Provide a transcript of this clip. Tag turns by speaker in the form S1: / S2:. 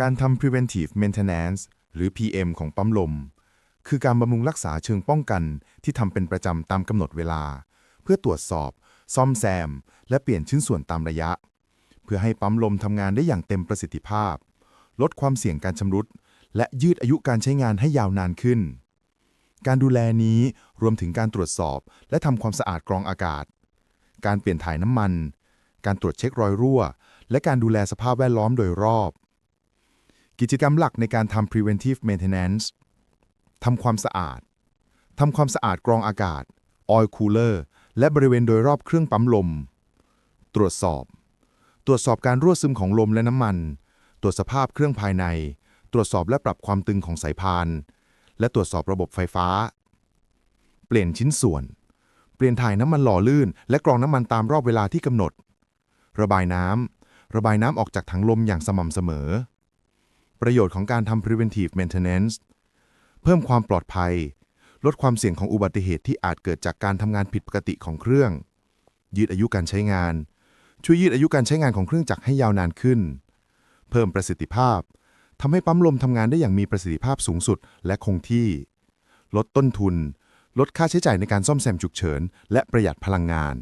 S1: การทำ preventive maintenance หรือ PM ของปั๊มลม คือการบำรุงรักษาเชิงป้องกันที่ทำเป็นประจำตามกำหนดเวลา เพื่อตรวจสอบ ซ่อมแซม และเปลี่ยนชิ้นส่วนตามระยะ เพื่อให้ปั๊มลมทำงานได้อย่างเต็มประสิทธิภาพ ลดความเสี่ยงการชำรุด และยืดอายุการใช้งานให้ยาวนานขึ้น การดูแลนี้รวมถึงการตรวจสอบ และทำความสะอาดกรองอากาศ การเปลี่ยนถ่ายน้ำมัน การตรวจเช็ครอยรั่ว และการดูแลสภาพแวดล้อมโดยรอบ กิจกรรมหลักในการทำ preventive maintenance ทำความสะอาด ทำความสะอาดกรองอากาศ oil cooler และบริเวณโดยรอบเครื่องปั๊มลม ตรวจสอบ ตรวจสอบการรั่วซึมของลมและน้ำมัน ตรวจสภาพเครื่องภายใน ตรวจสอบและปรับความตึงของสายพาน และตรวจสอบระบบไฟฟ้า เปลี่ยนชิ้นส่วน เปลี่ยนถ่ายน้ำมันหล่อลื่น และกรองน้ำมันตามรอบเวลาที่กำหนด ระบายน้ำระบายน้ำออกจากถังลมอย่างสม่ำเสมอ ประโยชน์ของการทำ preventive maintenance เพิ่มความปลอดภัย ลดความเสี่ยงของอุบัติเหตุที่อาจเกิดจากการทำงานผิดปกติของเครื่อง ยืดอายุการใช้งาน ช่วยยืดอายุการใช้งานของเครื่องจักรให้ยาวนานขึ้น เพิ่มประสิทธิภาพทำให้ปั๊มลมทำงานได้อย่างมีประสิทธิภาพสูงสุดและคงที่ ลดต้นทุน ลดค่าใช้จ่ายในการซ่อมแซมฉุกเฉิน และประหยัดพลังงาน